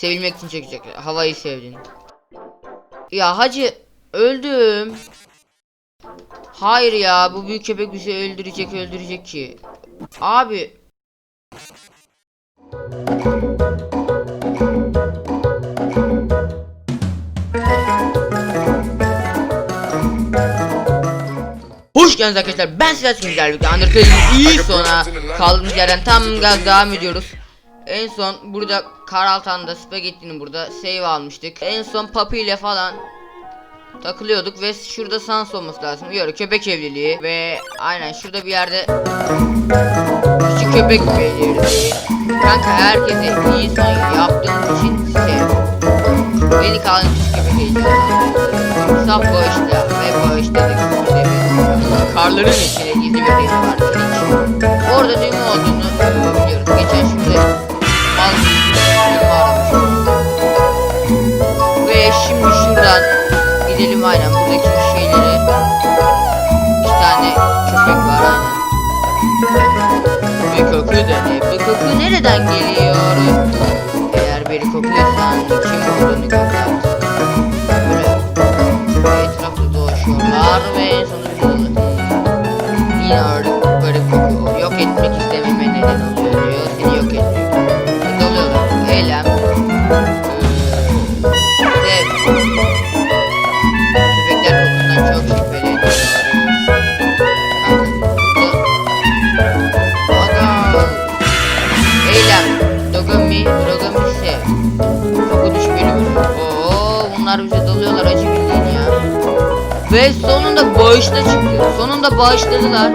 Sevilmek için çekecek. Havayı sevdin. Ya hacı öldüm. Hayır ya bu büyük köpek bizi öldürecek öldürecek ki. Abi. Hoş geldiniz arkadaşlar. Ben Silah Güzel birlikte Undertale'in iyi sona kaldığımız yerden tam gaz devam ediyoruz. En son burada Karaltan'da Spagetti'nin burada save almıştık. En son Papi ile falan takılıyorduk ve şurada sans olması lazım. Yok köpek evliliği ve aynen şurada bir yerde küçük köpek evliliği. Kanka herkese iyi son yaptığınız için sev. Beni kalın küçük köpek evliliği. Saf bağışla ve bağışladık. Karların içine gizli bir reis var. Orada düğme olduğunu biliyoruz. Geçen şimdi gidelim aynen buradaki şeylere. İki tane köpek var aynen. Bir koku da ne? Bu koku nereden geliyor? Eğer biri kokuyorsan kim olduğunu göster. Böyle etrafta dolaşıyorlar ve en sonunda Ve sonunda bağışla çıktı. Sonunda bağışladılar.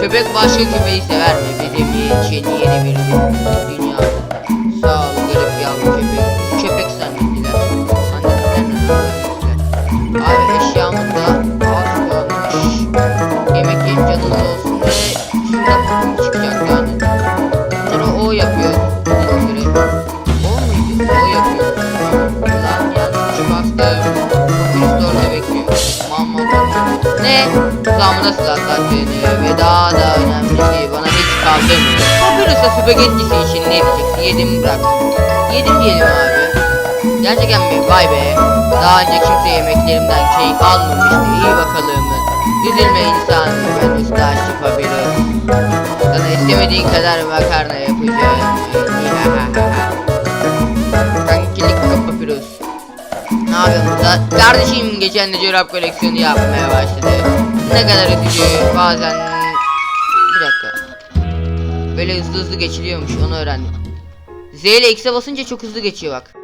Köpek başka köpeği sever mi? Bizim için yeni bir Ne? Tuzağımda silahlar seni ve daha da önemlisi bana hiç kaldı mı? Papyrus'a spagettisi için ne diyeceksin? Yedim bıraktım. Yedim diyelim abi. Gerçekten mi? Vay be. Daha önce kimse yemeklerimden keyif almamıştı. İyi bakalım. Üzülme insan. Ben ustaşçı Papyrus. Sana istemediğin kadar makarna yapacağım. Kankilik Papyrus. Ne yapıyorsun? Kardeşim geçen de çorap koleksiyonu yapmaya başladı. Ne kadar üzücü bazen... Bir dakika. Böyle hızlı hızlı geçiliyormuş onu öğrendim. Z ile X'e basınca çok hızlı geçiyor bak.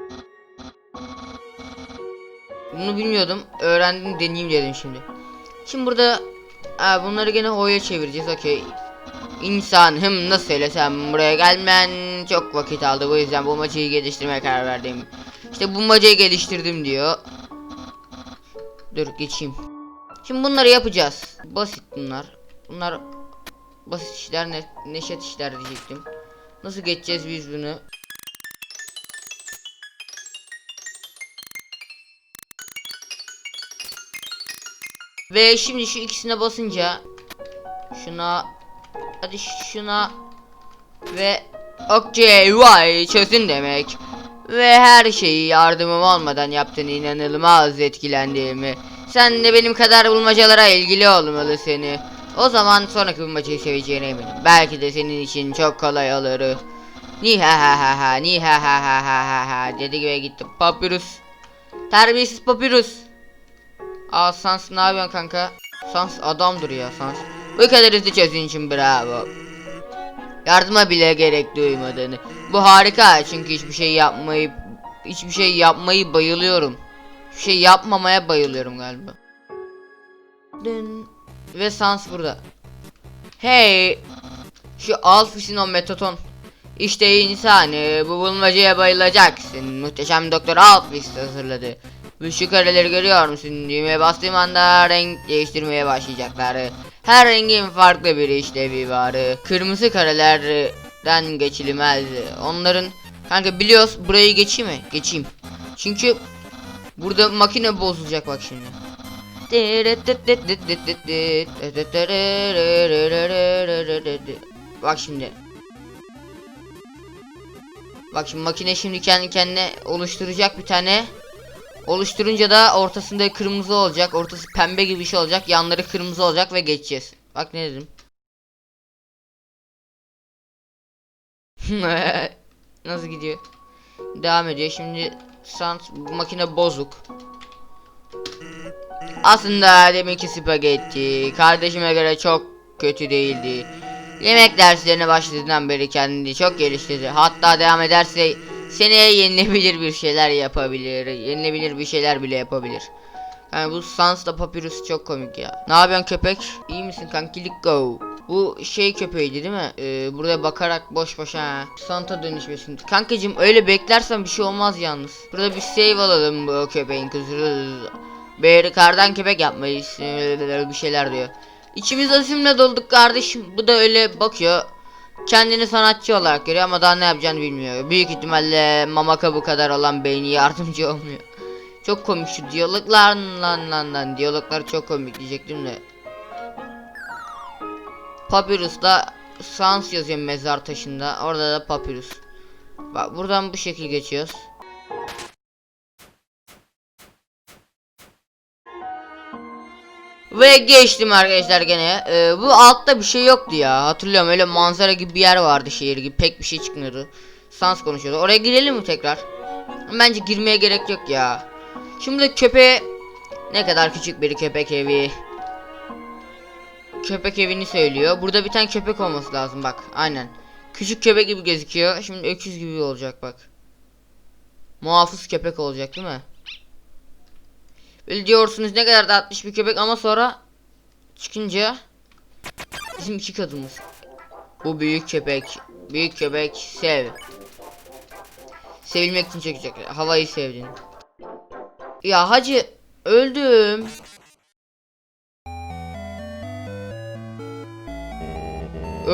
Bunu bilmiyordum. Öğrendim deneyeyim dedim şimdi. Şimdi burada Aa, bunları gene O'ya çevireceğiz okey. İnsan hım nasıl söylesem buraya gelmen çok vakit aldı bu yüzden bu maçı geliştirmeye karar verdim. İşte bu macayı geliştirdim diyor. Dur geçeyim. Şimdi bunları yapacağız. Basit bunlar. Bunlar basit işler ne neşet işler diyecektim. Nasıl geçeceğiz biz bunu? Ve şimdi şu ikisine basınca şuna hadi şuna ve okey vay çözün demek. Ve her şeyi yardımım olmadan yaptığın inanılmaz etkilendiğimi. Sen de benim kadar bulmacalara ilgili olmalı seni. O zaman sonraki bulmacayı seveceğine eminim. Belki de senin için çok kolay olur. Ni ha ha ha ha ni ha ha ha ha ha ha dedi ve gitti. Papyrus. Terbiyesiz Papyrus. Aa Sans ne yapıyorsun kanka? Sans adamdır ya Sans. Bu kadar hızlı çözün için bravo. Yardıma bile gerek duymadığını. Bu harika çünkü hiçbir şey yapmayı hiçbir şey yapmayı bayılıyorum. Şey yapmamaya bayılıyorum galiba. Dın. Ve Sans burada. Hey. Şu Alfis'in o metoton. İşte insanı bu bulmacaya bayılacaksın. Muhteşem Doktor Alfis hazırladı. Bu şu kareleri görüyor musun? Düğmeye bastığım anda renk değiştirmeye başlayacaklar. Her rengin farklı bir işlevi var. Kırmızı karelerden geçilemez. Onların kanka biliyoruz burayı geçeyim mi? Geçeyim. Çünkü burada makine bozulacak bak şimdi. Bak şimdi. Bak şimdi makine şimdi kendi kendine oluşturacak bir tane. Oluşturunca da ortasında kırmızı olacak. Ortası pembe gibi bir şey olacak. Yanları kırmızı olacak ve geçeceğiz. Bak ne dedim. Nasıl gidiyor? Devam ediyor. Şimdi sans makine bozuk. Aslında deminki spagetti kardeşime göre çok kötü değildi. Yemek derslerine başladığından beri kendini çok geliştirdi. Hatta devam ederse seneye yenilebilir bir şeyler yapabilir. Yenilebilir bir şeyler bile yapabilir. Yani bu Sans'la Papyrus çok komik ya. Ne yapıyorsun köpek? İyi misin kankilik go? Bu şey köpeğiydi değil mi? Ee, burada bakarak boş boş ha. Santa dönüşmesin. Kankacım öyle beklersen bir şey olmaz yalnız. Burada bir save alalım bu köpeğin kızı. Beri kardan köpek yapmayız. Bir şeyler diyor. İçimiz azimle dolduk kardeşim. Bu da öyle bakıyor. Kendini sanatçı olarak görüyor ama daha ne yapacağını bilmiyor. Büyük ihtimalle mama kabı kadar olan beyni yardımcı olmuyor. Çok komik şu diyaloglar lan lan lan diyaloglar çok komik diyecektim de. Papyrus'ta Sans yazıyor mezar taşında. Orada da Papyrus. Bak buradan bu şekil geçiyoruz. Ve geçtim arkadaşlar gene. Ee, bu altta bir şey yoktu ya. Hatırlıyorum öyle manzara gibi bir yer vardı şehir gibi. Pek bir şey çıkmıyordu. Sans konuşuyordu. Oraya girelim mi tekrar? Bence girmeye gerek yok ya. Şimdi köpeğe ne kadar küçük bir köpek evi. Köpek evini söylüyor. Burada bir tane köpek olması lazım bak. Aynen. Küçük köpek gibi gözüküyor. Şimdi öküz gibi olacak bak. Muhafız köpek olacak değil mi? Böyle diyorsunuz ne kadar dağıtmış bir köpek ama sonra çıkınca bizim iki kadımız. Bu büyük köpek. Büyük köpek sev. Sevilmek için çekecek. Havayı sevdin. Ya hacı öldüm.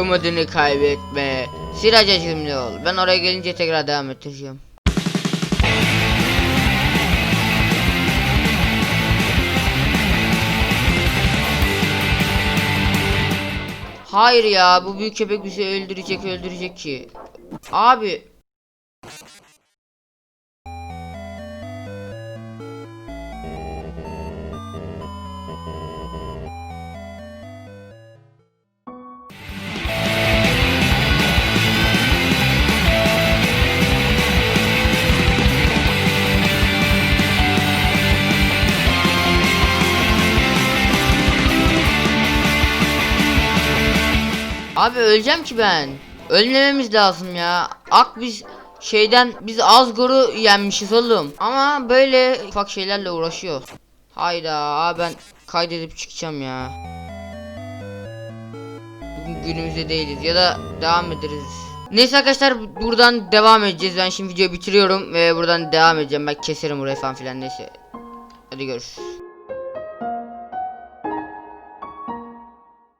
Umudunu kaybetme. Siraca cümle ol. Ben oraya gelince tekrar devam ettireceğim. Hayır ya bu büyük köpek bizi öldürecek öldürecek ki. Abi. Abi öleceğim ki ben. Ölmememiz lazım ya. Ak biz şeyden biz Azgor'u yenmişiz oğlum. Ama böyle ufak şeylerle uğraşıyor. Hayda ben kaydedip çıkacağım ya. Bugün günümüzde değiliz ya da devam ederiz. Neyse arkadaşlar buradan devam edeceğiz. Ben şimdi videoyu bitiriyorum ve buradan devam edeceğim. Ben keserim burayı falan filan neyse. Hadi görüşürüz.